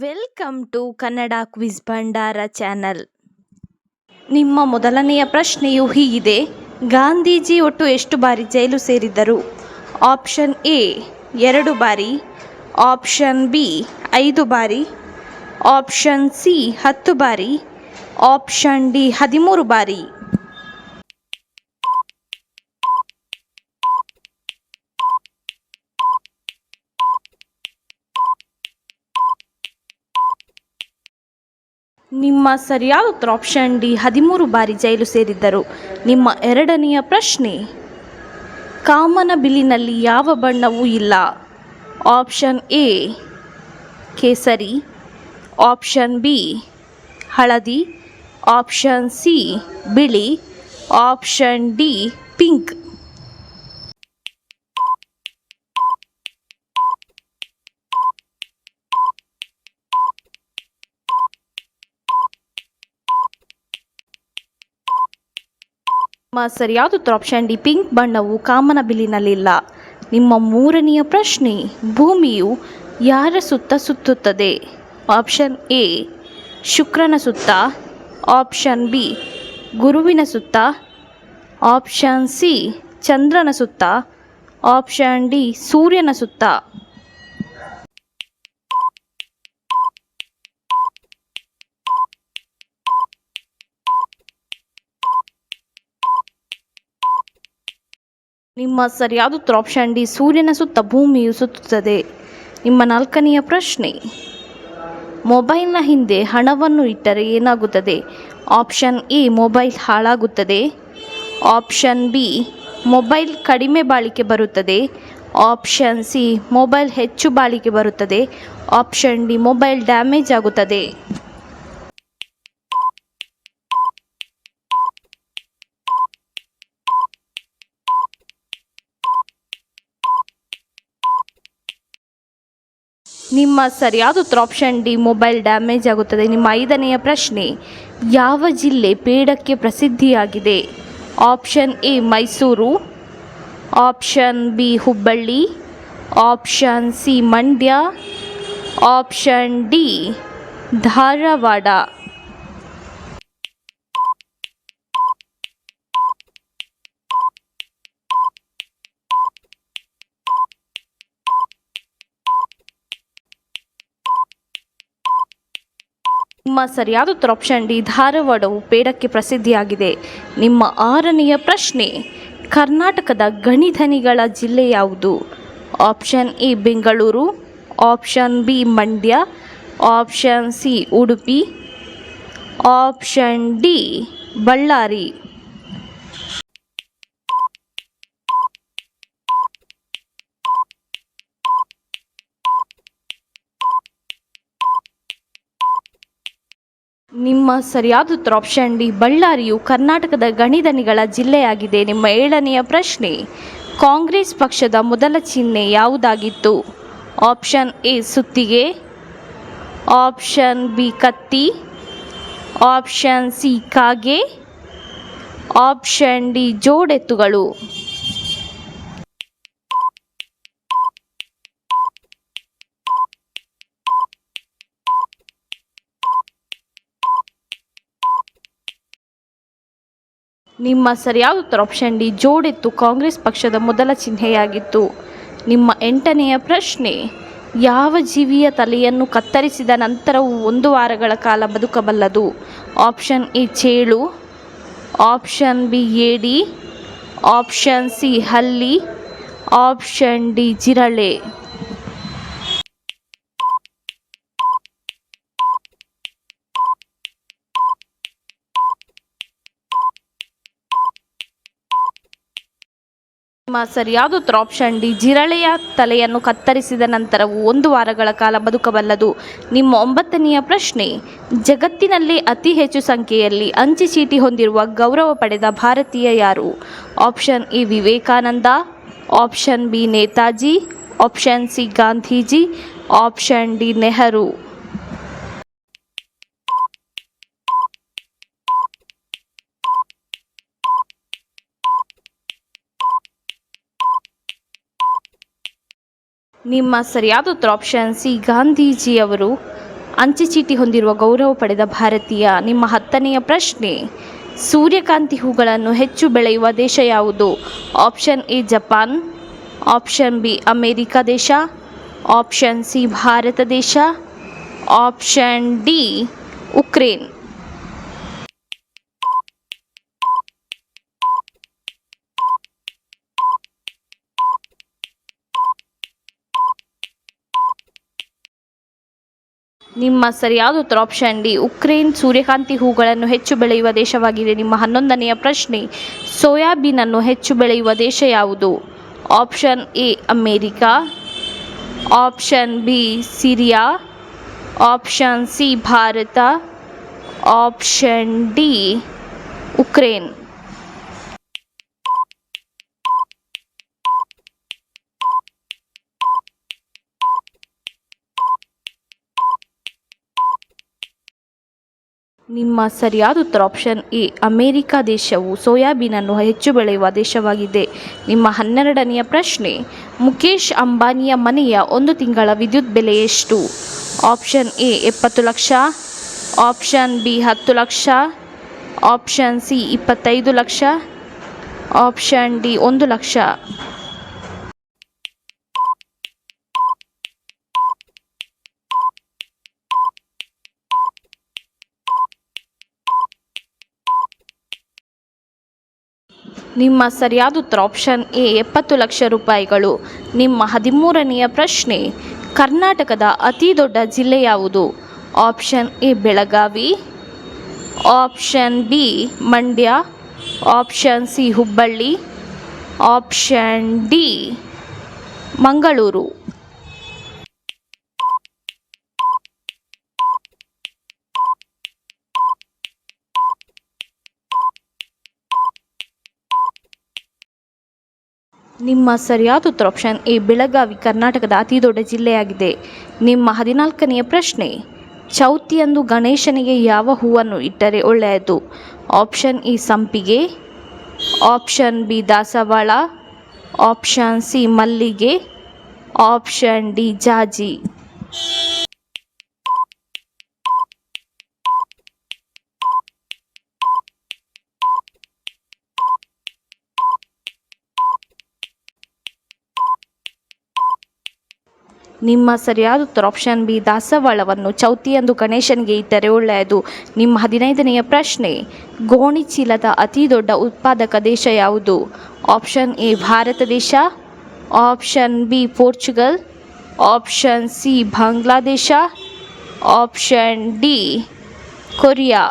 Welcome to Kannada quiz Bhandara channel ನಿಮ್ಮ ಮೊದಲನೆಯ ಪ್ರಶ್ನೆಯು ಹೀಗಿದೆ, ಗಾಂಧೀಜಿ ಒಟ್ಟು ಎಷ್ಟು ಬಾರಿ ಜೈಲು ಸೇರಿದ್ದರು? ಆಪ್ಷನ್ ಎ ಎರಡು ಬಾರಿ. ಆಪ್ಷನ್ ಬಿ ಐದು ಬಾರಿ. ಆಪ್ಷನ್ ಸಿ ಹತ್ತು ಬಾರಿ. ಆಪ್ಷನ್ ಡಿ ಹದಿಮೂರು ಬಾರಿ. ನಿಮ್ಮ ಸರಿಯಾದ ಉತ್ತರ ಆಪ್ಷನ್ ಡಿ ಹದಿಮೂರು ಬಾರಿ ಜೈಲು ಸೇರಿದ್ದರು. ನಿಮ್ಮ ಎರಡನೆಯ ಪ್ರಶ್ನೆ, ಕಾಮನ ಬಿಲ್ಲಿನಲ್ಲಿ ಯಾವ ಬಣ್ಣವೂ ಇಲ್ಲ. ಆಪ್ಷನ್ ಎ ಕೇಸರಿ. ಆಪ್ಷನ್ ಬಿ ಹಳದಿ. ಆಪ್ಷನ್ ಸಿ ಬಿಳಿ. ಆಪ್ಷನ್ ಡಿ ಪಿಂಕ್ ನಿಮ್ಮ ಸರಿಯಾದ ಉತ್ತರ ಆಪ್ಷನ್ ಡಿ ಪಿಂಕ್ ಬಣ್ಣವು ಕಾಮನ ಬಿಲ್ಲಿನಲ್ಲಿಲ್ಲ. ನಿಮ್ಮ ಮೂರನೆಯ ಪ್ರಶ್ನೆ, ಭೂಮಿಯು ಯಾರ ಸುತ್ತ ಸುತ್ತುತ್ತದೆ? ಆಪ್ಷನ್ ಎ, ಶುಕ್ರನ ಸುತ್ತ. ಆಪ್ಷನ್ ಬಿ, ಗುರುವಿನ ಸುತ್ತ. ಆಪ್ಷನ್ ಸಿ, ಚಂದ್ರನ ಸುತ್ತ. ಆಪ್ಷನ್ ಡಿ, ಸೂರ್ಯನ ಸುತ್ತ. ನಿಮ್ಮ ಸರಿಯಾದ ಉತ್ತರ ಆಪ್ಷನ್ ಡಿ ಸೂರ್ಯನ ಸುತ್ತ ಭೂಮಿಯು ಸುತ್ತುತ್ತದೆ. ನಿಮ್ಮ ನಾಲ್ಕನೆಯ ಪ್ರಶ್ನೆ ಮೊಬೈಲ್ನ ಹಿಂದೆ ಹಣವನ್ನು ಇಟ್ಟರೆ ಏನಾಗುತ್ತದೆ? ಆಪ್ಷನ್ ಎ ಮೊಬೈಲ್ ಹಾಳಾಗುತ್ತದೆ. ಆಪ್ಷನ್ ಬಿ ಮೊಬೈಲ್ ಕಡಿಮೆ ಬಾಳಿಕೆ ಬರುತ್ತದೆ. ಆಪ್ಷನ್ ಸಿ ಮೊಬೈಲ್ ಹೆಚ್ಚು ಬಾಳಿಕೆ ಬರುತ್ತದೆ. ಆಪ್ಷನ್ ಡಿ ಮೊಬೈಲ್ ಡ್ಯಾಮೇಜ್ ಆಗುತ್ತದೆ. ನಿಮ್ಮ ಸರಿಯಾದ ಉತ್ತರ ಆಪ್ಷನ್ ಡಿ ಮೊಬೈಲ್ ಡ್ಯಾಮೇಜ್ ಆಗುತ್ತದೆ. ನಿಮ್ಮ ಐದನೆಯ ಪ್ರಶ್ನೆ, ಯಾವ ಜಿಲ್ಲೆ ಪೇಡಕ್ಕೆ ಪ್ರಸಿದ್ಧಿಯಾಗಿದೆ? Option A Mysuru. Option B Hubballi. Option C Mandya. Option D Dharwad. ನಿಮ್ಮ ಸರಿಯಾದ ಉತ್ತರ ಆಪ್ಷನ್ ಡಿ ಧಾರವಾಡವು ಪೇಡಕ್ಕೆ ಪ್ರಸಿದ್ಧಿಯಾಗಿದೆ. ನಿಮ್ಮ ಆರನೆಯ ಪ್ರಶ್ನೆ, ಕರ್ನಾಟಕದ ಗಣಿಧನಿಗಳ ಜಿಲ್ಲೆ ಯಾವುದು? Option A Bengaluru. Option B Mandya. Option C Udupi. Option D Ballari. ನಿಮ್ಮ ಸರಿಯಾದ ಉತ್ತರ ಆಪ್ಷನ್ ಡಿ ಬಳ್ಳಾರಿಯು ಕರ್ನಾಟಕದ ಗಣಿಧನಿಗಳ ಜಿಲ್ಲೆಯಾಗಿದೆ. ನಿಮ್ಮ ಏಳನೆಯ ಪ್ರಶ್ನೆ, ಕಾಂಗ್ರೆಸ್ ಪಕ್ಷದ ಮೊದಲ ಚಿಹ್ನೆ ಯಾವುದಾಗಿತ್ತು? ಆಪ್ಷನ್ ಎ ಸುತ್ತಿಗೆ. ಆಪ್ಷನ್ ಬಿ ಕತ್ತಿ. ಆಪ್ಷನ್ ಸಿ ಕಾಗೆ. ಆಪ್ಷನ್ ಡಿ ಜೋಡೆತ್ತುಗಳು. ನಿಮ್ಮ ಸರಿಯಾದ ಉತ್ತರ ಆಪ್ಷನ್ ಡಿ, ಜೋಡಿತ್ತು ಕಾಂಗ್ರೆಸ್ ಪಕ್ಷದ ಮೊದಲ ಚಿಹ್ನೆಯಾಗಿತ್ತು. ನಿಮ್ಮ ಎಂಟನೆಯ ಪ್ರಶ್ನೆ, ಯಾವ ಜೀವಿಯ ತಲೆಯನ್ನು ಕತ್ತರಿಸಿದ ನಂತರವೂ ಒಂದು ವಾರಗಳ ಕಾಲ ಬದುಕಬಲ್ಲದು? ಆಪ್ಷನ್ ಎ, ಚೇಳು. ಆಪ್ಷನ್ ಬಿ, ಏಡಿ. ಆಪ್ಷನ್ ಸಿ, ಹಲ್ಲಿ. ಆಪ್ಷನ್ ಡಿ, ಜಿರಳೆ. ನಿಮ್ಮ ಸರಿಯಾದ ಉತ್ತರ ಆಪ್ಷನ್ ಡಿ ಜಿರಳೆಯ ತಲೆಯನ್ನು ಕತ್ತರಿಸಿದ ನಂತರವೂ ಒಂದು ವಾರಗಳ ಕಾಲ ಬದುಕಬಲ್ಲದು. ನಿಮ್ಮ ಒಂಬತ್ತನೆಯ ಪ್ರಶ್ನೆ, ಜಗತ್ತಿನಲ್ಲಿ ಅತಿ ಹೆಚ್ಚು ಸಂಖ್ಯೆಯಲ್ಲಿ ಅಂಚೆ ಚೀಟಿ ಹೊಂದಿರುವ ಗೌರವ ಪಡೆದ ಭಾರತೀಯ ಯಾರು? Option A Vivekananda. Option B Netaji. Option C Gandhiji. Option D Nehru. ನಿಮ್ಮ ಸರಿಯಾದ ಉತ್ತರ ಆಪ್ಷನ್ ಸಿ, ಗಾಂಧೀಜಿಯವರು ಅಂಚೆ ಚೀಟಿ ಹೊಂದಿರುವ ಗೌರವ ಪಡೆದ ಭಾರತೀಯ. ನಿಮ್ಮ ಹತ್ತನೆಯ ಪ್ರಶ್ನೆ, ಸೂರ್ಯಕಾಂತಿ ಹೂಗಳನ್ನು ಹೆಚ್ಚು ಬೆಳೆಯುವ ದೇಶ ಯಾವುದು? Option A, Japan. Option B, America ದೇಶ. ಆಪ್ಷನ್ ಸಿ, ಭಾರತ ದೇಶ. Option D, Ukraine. ನಿಮ್ಮ ಸರಿಯಾದ ಉತ್ತರ ಆಪ್ಷನ್ ಡಿ ಉಕ್ರೇನ್ ಸೂರ್ಯಕಾಂತಿ ಹೂಗಳನ್ನು ಹೆಚ್ಚು ಬೆಳೆಯುವ ದೇಶವಾಗಿದೆ. ನಿಮ್ಮ ಹನ್ನೊಂದನೆಯ ಪ್ರಶ್ನೆ, ಸೋಯಾಬೀನನ್ನು ಹೆಚ್ಚು ಬೆಳೆಯುವ ದೇಶ ಯಾವುದು? Option A America. Option B Syria. Option C Bharat. Option D Ukraine. ನಿಮ್ಮ ಸರಿಯಾದ ಉತ್ತರ ಆಪ್ಷನ್ ಎ, ಅಮೇರಿಕ ದೇಶವು ಸೋಯಾಬೀನನ್ನು ಹೆಚ್ಚು ಬೆಳೆಯುವ ದೇಶವಾಗಿದೆ. ನಿಮ್ಮ ಹನ್ನೆರಡನೆಯ ಪ್ರಶ್ನೆ ಮುಖೇಶ್ ಅಂಬಾನಿಯ ಮನೆಯ ಒಂದು ತಿಂಗಳ ವಿದ್ಯುತ್ ಬೆಲೆ ಎಷ್ಟು? ಆಪ್ಷನ್ ಎ, ಎಪ್ಪತ್ತು ಲಕ್ಷ. ಆಪ್ಷನ್ ಬಿ, ಹತ್ತು ಲಕ್ಷ. ಆಪ್ಷನ್ ಸಿ, ಇಪ್ಪತ್ತೈದು ಲಕ್ಷ. ಆಪ್ಷನ್ ಡಿ, ಒಂದು ಲಕ್ಷ. ನಿಮ್ಮ ಸರಿಯಾದ ಉತ್ತರ ಆಪ್ಷನ್ ಎ, ಎಪ್ಪತ್ತು ಲಕ್ಷ ರೂಪಾಯಿಗಳು. ನಿಮ್ಮ ಹದಿಮೂರನೆಯ ಪ್ರಶ್ನೆ, ಕರ್ನಾಟಕದ ಅತಿ ದೊಡ್ಡ ಜಿಲ್ಲೆ ಯಾವುದು? Option A, Belagavi. Option B, Mandya. Option C, Hubballi. Option D, Mangaluru. ನಿಮ್ಮ ಸರಿಯಾದ ಉತ್ತರ ಆಪ್ಷನ್ ಎ, ಬೆಳಗಾವಿ, ಕರ್ನಾಟಕದ ಅತಿ ದೊಡ್ಡ ಜಿಲ್ಲೆಯಾಗಿದೆ. ನಿಮ್ಮ ಹದಿನಾಲ್ಕನೆಯ ಪ್ರಶ್ನೆ ಚೌತಿಯಂದು ಗಣೇಶನಿಗೆ ಯಾವ ಹೂವನ್ನು ಇಟ್ಟರೆ ಒಳ್ಳೆಯದು? ಆಪ್ಷನ್ ಇ ಸಂಪಿಗೆ ಆಪ್ಷನ್ ಬಿ, ದಾಸವಾಳ ಆಪ್ಷನ್ ಸಿ, ಮಲ್ಲಿಗೆ ಆಪ್ಷನ್ ಡಿ, ಜಾಜಿ. ನಿಮ್ಮ ಸರಿಯಾದ ಉತ್ತರ ಆಪ್ಷನ್ ಬಿ ದಾಸವಾಳವನ್ನು ಚೌತಿಯಂದು ಗಣೇಶನಿಗೆ ಇಟ್ಟರೆ ಒಳ್ಳೆಯದು. ನಿಮ್ಮ ಹದಿನೈದನೆಯ ಪ್ರಶ್ನೆ ಗೋಣಿಚೀಲದ ಅತಿ ದೊಡ್ಡ ಉತ್ಪಾದಕ ದೇಶ ಯಾವುದು? ಆಪ್ಷನ್ ಎ ಭಾರತ ದೇಶ. Option B Portugal. Option C Bangladesh. Option D Korea.